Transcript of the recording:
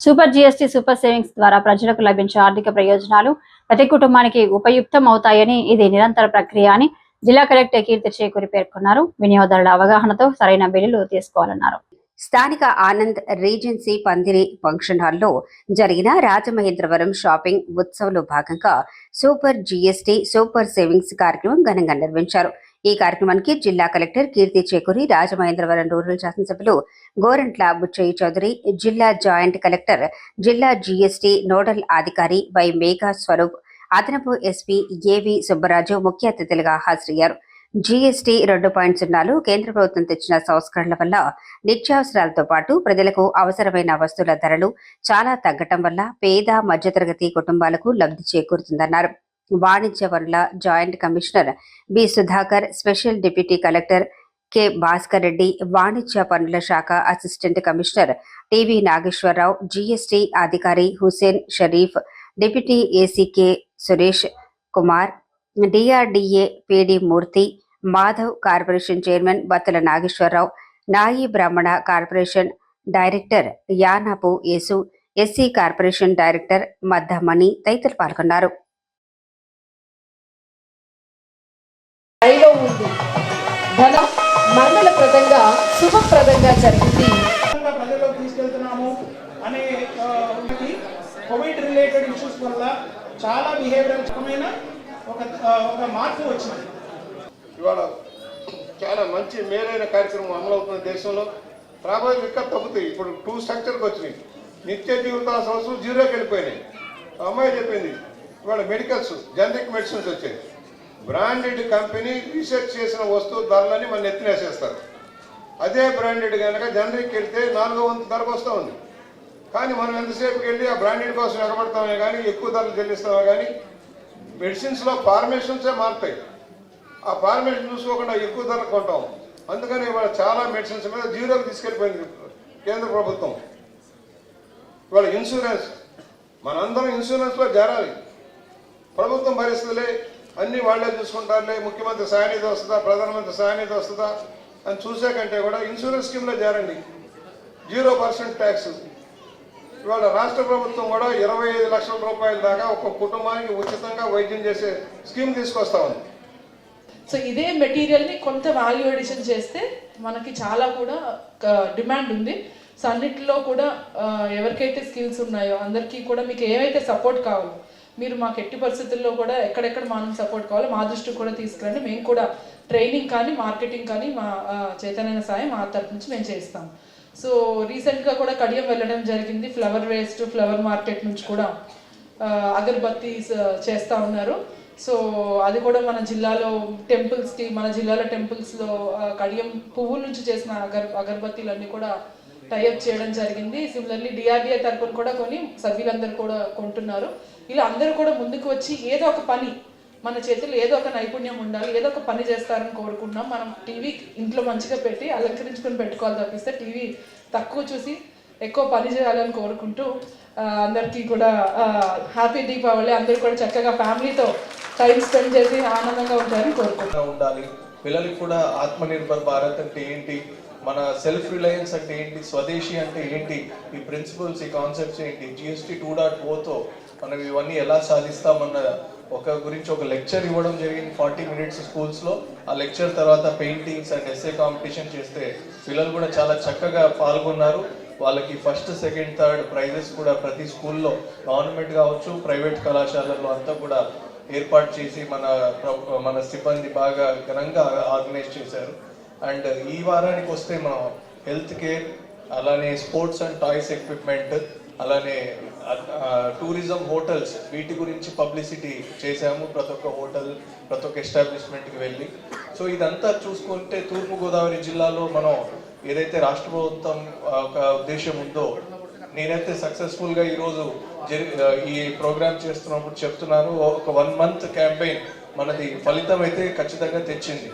Super GST super savings ద్వారా ప్రజలకు లభించే ఆర్థిక ప్రయోజనాలు ప్రతి కుటుంబానికి ఉపయుక్తం అవుతాయని ఇది నిరంతర ప్రక్రియ అని జిల్లా కలెక్టర్ కీర్తి చేకూరి పేర్కొన్నారు. వినియోగదారుల అవగాహనతో సరైన బిల్లులు తీసుకోవాలన్నారు. స్థానిక ఆనంద్ రీజెన్సీ పందిరి ఫంక్షన్ హాల్లో జరిగిన రాజమహేంద్రవరం షాపింగ్ ఉత్సవంలో భాగంగా సూపర్ జీఎస్టీ సూపర్ సేవింగ్స్ కార్యక్రమం ఘనంగా నిర్వహించారు. ఈ కార్యక్రమానికి జిల్లా కలెక్టర్ కీర్తి చేకూరి రాజమహేంద్రవరం రూరల్ శాసనసభ్యులు గోరంట్ల బుచ్చయ్య చౌదరి జిల్లా జాయింట్ కలెక్టర్ జిల్లా జీఎస్టీ నోడల్ అధికారి వై మేఘా స్వరూప్ అదనపు ఎస్పీ ఏవి సుబ్బరాజు ముఖ్య అతిథులుగా హాజరయ్యారు. జీఎస్టీ రెండు పాయింట్ సున్నాలు కేంద్ర ప్రభుత్వం తెచ్చిన సంస్కరణల వల్ల నిత్యావసరాలతో పాటు ప్రజలకు అవసరమైన వస్తువుల ధరలు చాలా తగ్గటం వల్ల పేద మధ్యతరగతి కుటుంబాలకు లబ్ధి చేకూరుతుందన్నారు. వాణిజ్య వనరుల joint commissioner B Sudhakar special deputy collector K Bhaskar Reddy వాణిజ్య పనుల శాఖ assistant commissioner TV Nageswara Rao GST అధికారి Hussain Sharif deputy AC K Suresh Kumar DRDA PD Murthy Madhav corporation chairman Battala Nageswara Rao Nayi Brahmana corporation director Yanapu Yesu SC corporation director Maddamani తదితరులు పాల్గొన్నారు. ధనం మంగళప్రదంగా శుభప్రదంగా జరిగింది. ప్రజల్లోకి తీసుకెళ్తున్నాము అనే Covid related issues వల్ల చాలా బిహేవియర్ రకమైన ఒక ఒక మార్పు వచ్చింది. ఇవాళ చాలా మంచి మేలైన కార్యక్రమం అమలవుతున్న దేశంలో రాబోయే ఇంకా తగ్గుతాయి. ఇప్పుడు టూ స్ట్రక్చర్కి వచ్చినాయి. నిత్య జీవితాల సంవత్సరం జీరోకి వెళ్ళిపోయినాయి. అమ్మాయి చెప్పింది ఇవాళ మెడికల్స్ జనరిక్ మెడిసిన్స్ వచ్చాయి. బ్రాండెడ్ కంపెనీ రీసెర్చ్ చేసిన వస్తువు ధరలని మన ఎత్తినేసేస్తారు అదే బ్రాండెడ్ కనుక జనరిక్ వెళ్తే నాలుగో వంతు ధరకు వస్తూ ఉంది. కానీ మనం ఎంతసేపుకి వెళ్ళి ఆ బ్రాండెడ్ కోసం ఎగబడతామే కానీ ఎక్కువ ధరలు చెల్లిస్తామే కానీ మెడిసిన్స్లో ఫార్మేషన్సే మారుతాయి. ఆ ఫార్మేషన్ చూసుకోకుండా ఎక్కువ ధరలు కొంటాం. అందుకని ఇవాళ చాలా మెడిసిన్స్ మీద జీరోకి తీసుకెళ్ళిపోయింది కేంద్ర ప్రభుత్వం. ఇవాళ ఇన్సూరెన్స్ మనందరం ఇన్సూరెన్స్లో చేరాలి ప్రభుత్వం భరిస్తుందిలే. అన్నీ వాళ్ళే చూసుకుంటారులే ముఖ్యమంత్రి సహాయనిధి వస్తుందా ప్రధానమంత్రి సహాయనిధి వస్తుందా అని చూసే కంటే కూడా ఇన్సూరెన్స్ స్కీమ్లో చేరండి. Zero percent tax. ఇవాళ రాష్ట్ర ప్రభుత్వం కూడా ఇరవై ఐదు లక్షల రూపాయల దాకా ఒక కుటుంబానికి ఉచితంగా వైద్యం చేసే స్కీమ్ తీసుకొస్తా ఉంది. సో ఇదే మెటీరియల్ని కొంత వాల్యూ ఎడిషన్ చేస్తే మనకి చాలా కూడా డిమాండ్ ఉంది. సో అన్నిటిలో కూడా ఎవరికైతే స్కిల్స్ ఉన్నాయో అందరికీ కూడా మీకు ఏవైతే సపోర్ట్ కావాలో మీరు మాకు ఎట్టి పరిస్థితుల్లో కూడా ఎక్కడెక్కడ మనం సపోర్ట్ కావాలో మా దృష్టికి కూడా తీసుకురండి. మేము కూడా ట్రైనింగ్ కానీ మార్కెటింగ్ కానీ మా చైతన్య సాయం మా తరపు నుంచి మేము చేస్తాం. సో రీసెంట్గా కూడా కడియం వెళ్ళడం జరిగింది. ఫ్లవర్ వేస్ట్ ఫ్లవర్ మార్కెట్ నుంచి కూడా ఆ, చేస్తూ ఉన్నారు. సో అది కూడా మన జిల్లాలో టెంపుల్స్కి మన జిల్లాలో టెంపుల్స్లో కడియం పువ్వుల నుంచి చేసిన అగర్ అగర్బత్తీలన్నీ కూడా టైఅప్ చేయడం జరిగింది. సిమిలర్లీ డిఆర్డిఏ తరపున కూడా కొని సభ్యులందరూ కూడా కొంటున్నారు. ఇలా అందరూ కూడా ముందుకు వచ్చి ఏదో ఒక పని మన చేతిలో ఏదో ఒక నైపుణ్యం ఉండాలి ఏదో ఒక పని చేస్తారని కోరుకున్నాం. మనం టీవీ ఇంట్లో మంచిగా పెట్టి అలంకరించుకొని పెట్టుకోవాలి తప్పిస్తే టీవీ తక్కువ చూసి ఎక్కువ పని చేయాలని కోరుకుంటూ అందరికీ కూడా హ్యాపీ దీపావళి అందరూ కూడా చక్కగా ఫ్యామిలీతో టైం స్పెండ్ చేసి ఆనందంగా ఉంటారని కోరుకుంటూ ఉండాలి. పిల్లలకి కూడా ఆత్మనిర్భర్ భారత్ అంటే ఏంటి? మన సెల్ఫ్ రిలయన్స్ అంటే ఏంటి? స్వదేశీ అంటే ఏంటి? ఈ ప్రిన్సిపల్స్ ఈ కాన్సెప్ట్స్ ఏంటి? జిఎస్టీ టూ డాట్ ఓతో మనం ఇవన్నీ ఎలా సాధిస్తామన్న ఒక గురించి ఒక లెక్చర్ ఇవ్వడం జరిగింది ఫార్టీ మినిట్స్ స్కూల్స్లో ఆ లెక్చర్ తర్వాత పెయింటింగ్స్ అండ్ ఎస్ఏ కాంపిటీషన్ చేస్తే పిల్లలు కూడా చాలా చక్కగా పాల్గొన్నారు. వాళ్ళకి ఫస్ట్ సెకండ్ థర్డ్ ప్రైజెస్ కూడా ప్రతి స్కూల్లో గవర్నమెంట్ కావచ్చు ప్రైవేట్ కళాశాలల్లో అంతా కూడా ఏర్పాటు చేసి మన మన సిబ్బంది బాగా ఘనంగా ఆర్గనైజ్ చేశారు. అండ్ ఈ వారానికి వస్తే మనం హెల్త్ కేర్ అలానే స్పోర్ట్స్ అండ్ టాయ్స్ ఎక్విప్మెంట్ అలానే టూరిజం హోటల్స్ వీటి గురించి పబ్లిసిటీ చేశాము ప్రతి ఒక్క హోటల్ ప్రతి ఒక్క ఎస్టాబ్లిష్మెంట్కి వెళ్ళి. సో ఇదంతా చూసుకుంటే తూర్పుగోదావరి జిల్లాలో మనం ఏదైతే రాష్ట్ర ప్రభుత్వం ఒక ఉద్దేశం ఉందో నేనైతే సక్సెస్ఫుల్గా ఈరోజు జరి- ఈ ప్రోగ్రామ్ చేస్తున్నప్పుడు చెప్తున్నాను ఒక వన్ మంత్ క్యాంపెయిన్ మనది ఫలితం అయితే ఖచ్చితంగా తెచ్చింది.